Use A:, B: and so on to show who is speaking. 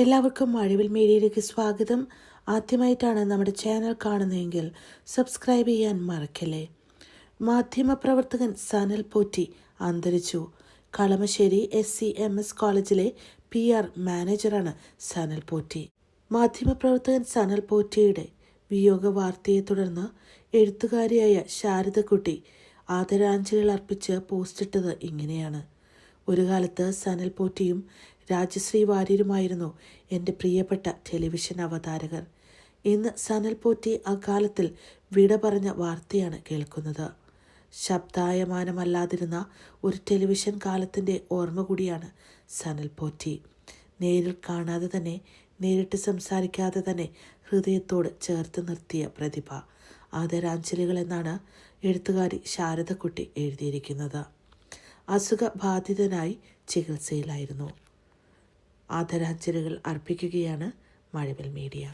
A: എല്ലാവർക്കും മഴവിൽ മീഡിയയിലേക്ക് സ്വാഗതം. ആദ്യമായിട്ടാണ് നമ്മുടെ ചാനൽ കാണുന്നതെങ്കിൽ സബ്സ്ക്രൈബ് ചെയ്യാൻ മറക്കല്ലേ. മാധ്യമപ്രവർത്തകൻ സനൽ പോറ്റി അന്തരിച്ചു. Kalamassery S C M S കോളേജിലെ പി ആർ മാനേജറാണ് സനൽ പോറ്റി. മാധ്യമപ്രവർത്തകൻ സനൽ പോറ്റിയുടെ വിയോഗ വാർത്തയെ തുടർന്ന് എഴുത്തുകാരിയായ ശാരദക്കുട്ടി ആദരാഞ്ജലികൾ അർപ്പിച്ച് പോസ്റ്റിട്ടത് ഇങ്ങനെയാണ്. ഒരു കാലത്ത് സനൽ പോറ്റിയും രാജശ്രീ വാര്യരുമായിരുന്നു എന്റെ പ്രിയപ്പെട്ട ടെലിവിഷൻ അവതാരകർ. ഇന്ന് സനൽ പോറ്റി അക്കാലത്തിൽ വിട പറഞ്ഞ വാർത്തയാണ് കേൾക്കുന്നത്. ശബ്ദായമാനമല്ലാതിരുന്ന ഒരു ടെലിവിഷൻ കാലത്തിന്റെ ഓർമ്മ കൂടിയാണ് സനൽ പോറ്റി. നേരിൽ കാണാതെ തന്നെ നേരിട്ട് സംസാരിക്കാതെ തന്നെ ഹൃദയത്തോട് ചേർത്ത് നിർത്തിയ പ്രതിഭ. ആദരാഞ്ജലികൾ എന്നാണ് എഴുത്തുകാരി ശാരദക്കുട്ടി എഴുതിയിരിക്കുന്നത്. അസുഖബാധിതനായി ചികിത്സയിലായിരുന്നു. ആദരാഞ്ജലികൾ അർപ്പിക്കുകയാണ് മഴവിൽ മീഡിയ.